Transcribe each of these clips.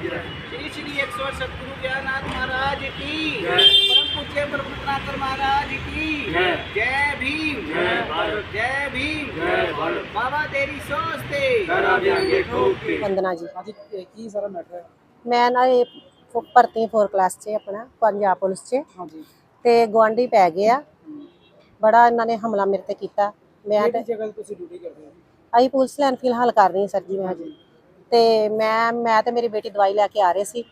ईश्वर सतगुरु ज्ञाननाथ महाराज की परम पूज्य ब्रह्मनाथ महाराज की जय भीम जय भारत। जय भीम जय भारत। बाबा तेरी सोच ते करा देंगे ठोक के ਵੰਦਨਾ ਜੀ ਅੱਜ ਇਹ ਕੀ ਸਾਰਾ ਮੈਟਰ ਹੈ ਮੈਂ ਨਾ ਇਹ ਫ- ਭਰਤੀ 4 ਕਲਾਸ 'ਚ ਆਪਣਾ ਪੰਜਾਬ ਪੁਲਿਸ 'ਚ ਹਾਂਜੀ ਤੇ ਗਵਾਂਢੀ ਪੈ ਗਏ ਆ ਬੜਾ ਇਹਨਾਂ ਨੇ ਹਮਲਾ ਮੇਰੇ ਤੇ ਕੀਤਾ ਮੈਂ ਤੇ ਕਿਹੜੀ ਜਗ੍ਹਾ ਤੇ ਤੁਸੀਂ ਡਿਊਟੀ ਕਰਦੇ ਹੋ ਆਈ ਪੁਲਿਸ ਲਾਈਨ ਫਿਲਹਾਲ ਕਰ ਰਹੀ ਹਾਂ ਸਰ ਜੀ ਮੈਂ ਹਜੇ ਤੇ ਮੈਂ ਮੈਂ ਤੇ ਮੇਰੀ ਬੇਟੀ ਦਵਾਈ ਲੈ ਕੇ ਆ ਰਹੇ ਸੀ।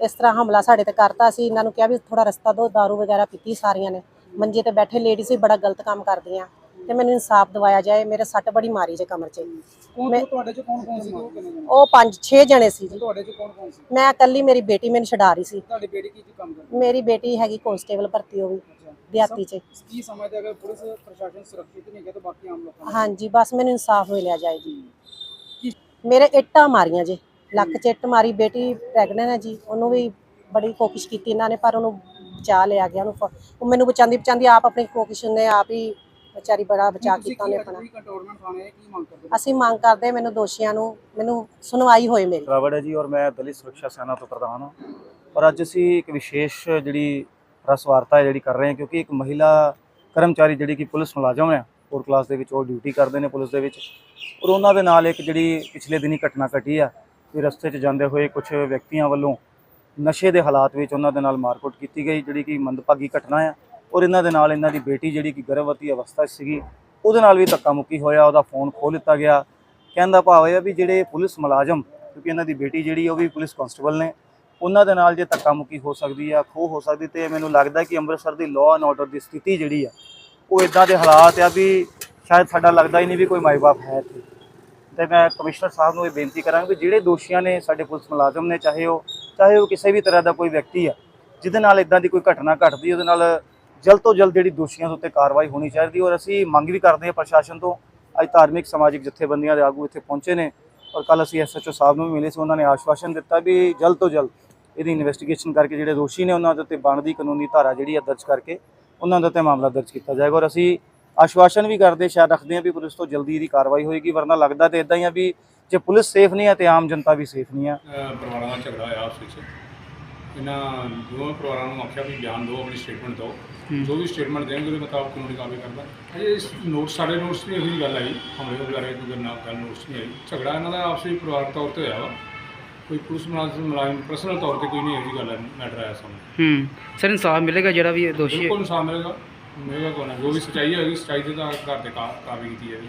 ਇਸ ਤਰ੍ਹਾਂ ਹਮਲਾ ਸਾਡੇ ਤੇ ਕਰਤਾ ਸੀ। ਇਹਨਾਂ ਨੂੰ ਕਿਹਾ ਵੀ ਥੋੜਾ ਰਸਤਾ ਦਿਓ दारू ਵਗੈਰਾ ਪੀਤੀ ਸਾਰੀਆਂ ਨੇ। ਮੰਜੇ ਤੇ ਬੈਠੇ ਲੇਡੀਜ਼ ਵੀ ਬੜਾ ਗਲਤ ਕੰਮ ਕਰਦੀਆਂ। ਤੇ ਮੈਨੂੰ ਇਨਸਾਫ ਦਿਵਾਇਆ ਜਾਏ। ਮੇਰੇ ਸੱਟ ਬੜੀ ਮਾਰੀ ਜੇ ਕਮਰ 'ਚ। ਮੈਂ- ਤੁਹਾਡੇ ਚ ਕੌਣ ਕੌਣ ਸੀ ਉਹ ਉਹ 5-6 ਜਣੇ ਸੀ ਜੀ। ਤੁਹਾਡੇ ਚ ਕੌਣ ਕੌਣ ਸੀ? ਮੈਂ ਇਕੱਲੀ ਮੇਰੀ ਬੇਟੀ ਮੈਨੂੰ ਛਡਾ ਰਹੀ ਸੀ। ਤੁਹਾਡੀ ਬੇਟੀ ਕੀ ਕੀ ਕੰਮ ਕਰਦੀ ਮੇਰੀ ਬੇਟੀ ਹੈਗੀ ਕਾਂਸਟੇਬਲ ਭਰਤੀ ਹੋ ਗਈ ਦਿਹਾਤੀ 'ਚ। ਕੀ ਸਮਝਦੇ ਅਗਰ ਪੁਲਿਸ ਪ੍ਰਸ਼ਾਸਨ ਸੁਰੱਖਿਅਤ ਨਹੀਂ ਹੈਗਾ ਤਾਂ ਬਾਕੀ ਆਮ ਲੋਕਾਂ ਨੂੰ ਹਾਂਜੀ ਬਸ ਮੈਨੂੰ ਇਨਸਾਫ ਮਿਲਿਆ ਜਾਏ ਜੀ। ਮੇਰੇ ਇੱਟਾਂ ਮਾਰੀਆਂ ਜੀ ਲੱਕ 'ਚ ਇੱਟ ਮਾਰੀ ਬੇਟੀ ਪ੍ਰੈਗਨੈਂਟ ਹੈ ਜੀ ਉਹਨੂੰ ਵੀ ਬੜੀ ਕੋਸ਼ਿਸ਼ ਕੀਤੀ ਇਹਨਾਂ ਨੇ ਪਰ ਉਹਨੂੰ ਬਚਾ ਲਿਆ ਗਿਆ ਉਹਨੂੰ ਉਹ ਮੈਨੂੰ ਬਚਾਉਂਦੀ ਬਚਾਉਂਦੀ ਆਪ ਆਪਣੀ ਕੋਸ਼ਿਸ਼ ਨੇ ਆਪ ਹੀ ਵਿਚਾਰੀ ਬੜਾ ਬਚਾ ਕੀਤਾ ਉਹਨੇ ਆਪਣਾ? ਅਸੀਂ ਮੰਗ ਕਰਦੇ ਮੈਨੂੰ ਦੋਸ਼ੀਆਂ ਨੂੰ ਮੈਨੂੰ ਸੁਣਵਾਈ ਹੋਏ ਮੇਰੀ। ਰਾਵੜ ਹੈ ਜੀ ਔਰ ਮੈਂ ਦਲਿਤ ਸੁਰੱਖਿਆ ਸੈਨਾ ਤੋਂ ਪ੍ਰਧਾਨ ਹਾਂ। ਔਰ ਅੱਜ ਅਸੀਂ ਇੱਕ ਵਿਸ਼ੇਸ਼ ਜਿਹੜੀ ਪ੍ਰੈਸ ਵਾਰਤਾ ਹੈ ਜਿਹੜੀ ਕਰ ਰਹੇ ਹਾਂ ਕਿਉਂਕਿ ਇੱਕ ਮਹਿਲਾ ਕਰਮਚਾਰੀ ਜਿਹੜੀ ਕਿ ਪੁਲਿਸ ਮੁਲਾਜ਼ਮ ਹੈ ਹੋਰ ਕਲਾਸ ਦੇ ਵਿੱਚ ਉਹ ਡਿਊਟੀ ਕਰਦੇ ਨੇ ਪੁਲਿਸ ਦੇ ਵਿੱਚ। ਔਰ ਉਹਨਾਂ ਦੇ ਨਾਲ ਇੱਕ ਜਿਹੜੀ ਪਿਛਲੇ ਦਿਨੀ ਘਟਨਾ ਘਟੀ ਆ ਕਿ ਰਸਤੇ 'ਚ ਜਾਂਦੇ ਹੋਏ ਕੁਝ ਵਿਅਕਤੀਆਂ ਵੱਲੋਂ ਨਸ਼ੇ ਦੇ ਹਾਲਾਤ ਵਿੱਚ ਉਹਨਾਂ ਦੇ ਨਾਲ ਮਾਰਕੁੱਟ ਕੀਤੀ ਗਈ, ਜਿਹੜੀ ਕਿ ਮੰਦਭਾਗੀ ਘਟਨਾ ਆ। ਔਰ ਇਹਨਾਂ ਦੇ ਨਾਲ ਇਹਨਾਂ ਦੀ ਬੇਟੀ ਜਿਹੜੀ ਕਿ ਗਰਭਵਤੀ ਅਵਸਥਾ 'ਚ ਸੀਗੀ, ਉਹਦੇ ਨਾਲ ਵੀ ਧੱਕਾ ਮੁੱਕੀ ਹੋਇਆ, ਉਹਦਾ ਫੋਨ ਖੋਹ ਲਿੱਤਾ ਗਿਆ। ਕਹਿਣ ਦਾ ਭਾਵ ਇਹ ਹੈ ਵੀ ਜਿਹੜੇ ਪੁਲਿਸ ਮੁਲਾਜ਼ਮ, ਕਿਉਂਕਿ ਇਹਨਾਂ ਦੀ ਬੇਟੀ ਜਿਹੜੀ ਉਹ ਵੀ ਪੁਲਿਸ ਕਾਂਸਟੇਬਲ ਨੇ, ਉਹਨਾਂ ਦੇ ਨਾਲ ਜੇ ਧੱਕਾ ਮੁੱਕੀ ਹੋ ਸਕਦੀ ਆ, ਖੋਹ ਹੋ ਸਕਦੀ ਤੇ ਮੈਨੂੰ ਲੱਗਦਾ ਕਿ ਅੰਮ੍ਰਿਤਸਰ ਦੀ ਲਾਅ ਐਂਡ ਆਰਡਰ ਦੀ ਸਥਿਤੀ ਜਿਹੜੀ ਆ ਉਹ ਇਦਾਂ ਦੇ ਹਾਲਾਤ ਆ ਵੀ ਸ਼ਾਇਦ ਸਾਡਾ ਲੱਗਦਾ ਹੀ ਨਹੀਂ ਵੀ ਕੋਈ ਮਾਈ-ਬਾਪ ਹੈ ਇੱਥੇ। ਤੇ ਮੈਂ ਕਮਿਸ਼ਨਰ ਸਾਹਿਬ ਨੂੰ ਇਹ ਬੇਨਤੀ ਕਰਾਂਗਾ ਵੀ ਜਿਹੜੇ ਦੋਸ਼ੀਆਂ ਨੇ ਸਾਡੇ ਪੁਲਿਸ ਮੁਲਾਜ਼ਮ ਨੇ, ਚਾਹੇ ਉਹ ਚਾਹੇ ਉਹ ਕਿਸੇ ਵੀ ਤਰ੍ਹਾਂ ਦਾ ਕੋਈ ਵਿਅਕਤੀ ਆ, ਜਿਹਦੇ ਨਾਲ ਇਦਾਂ ਦੀ ਕੋਈ ਘਟਨਾ ਘਟਦੀ, ਉਹਦੇ ਨਾਲ ਜਲਦ ਤੋਂ ਜਲਦ ਜਿਹੜੀ ਦੋਸ਼ੀਆਂ ਦੇ ਉੱਤੇ ਕਾਰਵਾਈ ਹੋਣੀ ਚਾਹੀਦੀ, ਔਰ ਅਸੀਂ ਮੰਗ ਵੀ ਕਰਦੇ ਹਾਂ ਪ੍ਰਸ਼ਾਸਨ ਤੋਂ, ਅੱਜ ਧਾਰਮਿਕ ਸਮਾਜਿਕ ਜਥੇਬੰਦੀਆਂ ਦੇ ਆਗੂ ਇੱਥੇ ਪਹੁੰਚੇ ਨੇ, ਔਰ ਕੱਲ ਅਸੀਂ ਐਸਐਚਓ ਸਾਹਿਬ ਨੂੰ ਵੀ ਮਿਲੇ ਸੀ, ਉਹਨਾਂ ਨੇ ਆਸ਼ਵਾਸਨ ਦਿੱਤਾ ਵੀ ਜਲਦ ਤੋਂ ਜਲਦ ਇਹਦੀ ਇਨਵੈਸਟੀਗੇਸ਼ਨ ਕਰਕੇ ਜਿਹੜੇ ਦੋਸ਼ੀ ਨੇ ਉਹਨਾਂ ਦੇ ਉੱਤੇ ਬਣਦੀ ਕਾਨੂੰਨੀ ਧਾਰਾ ਜਿਹੜੀ ਆ ਦਰਜ ਕਰਕੇ ਉਹਨਾਂ ਦੇ ਉੱਤੇ ਮਾਮਲਾ ਦਰਜ ਕੀਤਾ ਜਾਏਗਾ ਔਰ ਅਸੀਂ ਆਸ਼ਵਾਸਨ ਵੀ ਕਰਦੇ ਸ਼ਾਇਦ ਰੱਖਦੇ ਹਾਂ ਵੀ ਪੁਲਿਸ ਤੋਂ ਜਲਦੀ ਇਹਦੀ ਕਾਰਵਾਈ ਹੋਏਗੀ ਵਰਨਾ ਲੱਗਦਾ ਤੇ ਇਦਾਂ ਹੀ ਆ ਵੀ ਜੇ ਪੁਲਿਸ ਸੇਫ ਨਹੀਂ ਹੈ ਤੇ ਆਮ ਜਨਤਾ ਵੀ ਸੇਫ ਨਹੀਂ ਆ। ਪਰਿਵਾਰਾਂ ਦਾ ਝਗੜਾ ਹੋਇਆ ਆਪਸ ਵਿੱਚ। ਇਹਨਾਂ ਦੋਵੇਂ ਪਰਿਵਾਰਾਂ ਨੂੰ ਆਖਿਆ ਵੀ ਬਿਆਨ ਦਿਓ ਆਪਣੀ ਸਟੇਟਮੈਂਟ ਦਿਓ। ਜੋ ਵੀ ਸਟੇਟਮੈਂਟ ਦੇਣਗੇ ਉਹਦੇ ਮੁਤਾਬਕ ਕਾਨੂੰਨੀ ਕਾਰਵਾਈ ਕਰਦਾ। ਅਜੇ ਇਸ ਨੋਟ ਸਾਡੇ ਨੋਟਸ ਵੀ ਇਹੋ ਗੱਲ ਆਈ। ਹਮਲੇ ਵਗੈਰਾ ਕੋਈ ਗੱਲ ਨੋਟਸ ਨਹੀਂ ਆਈ। ਝਗੜਾ ਇਹਨਾਂ ਦਾ ਆਪਸ ਵਿੱਚ ਪਰਿਵਾਰਕ ਤੌਰ ਤੇ ਹੋਇਆ ਵਾ। ਕੋਈ ਪੁਲਿਸ ਮੁਲਾਜ਼ਮ ਮੁਲਾਜ਼ਮ ਪਰਸਨਲ ਤੌਰ ਤੇ ਕੋਈ ਨਹੀਂ ਇਹੋ ਗੱਲ ਮੈਟਰ ਆਇਆ ਸਾਹਮਣੇ। ਹੂੰ ਸਰ ਇਨਸਾਫ ਮਿਲੇਗਾ ਜਿਹੜਾ ਵੀ ਇਹ ਦੋਸ਼ੀ ਹੈ? ਬਿਲਕੁਲ ਇਨਸਾਨ ਮਿਲੇਗਾ ਮਿਲੇਗਾ ਨਾ ਜੋ ਵੀ ਸੱਚਾਈ ਹੋਏਗੀ ਸੱਚਾਈ ਦੇ ਆਧਾਰ ਤੇ ਕਾ- ਕਾਰਵਾਈ ਕੀਤੀ ਜਾਏਗੀ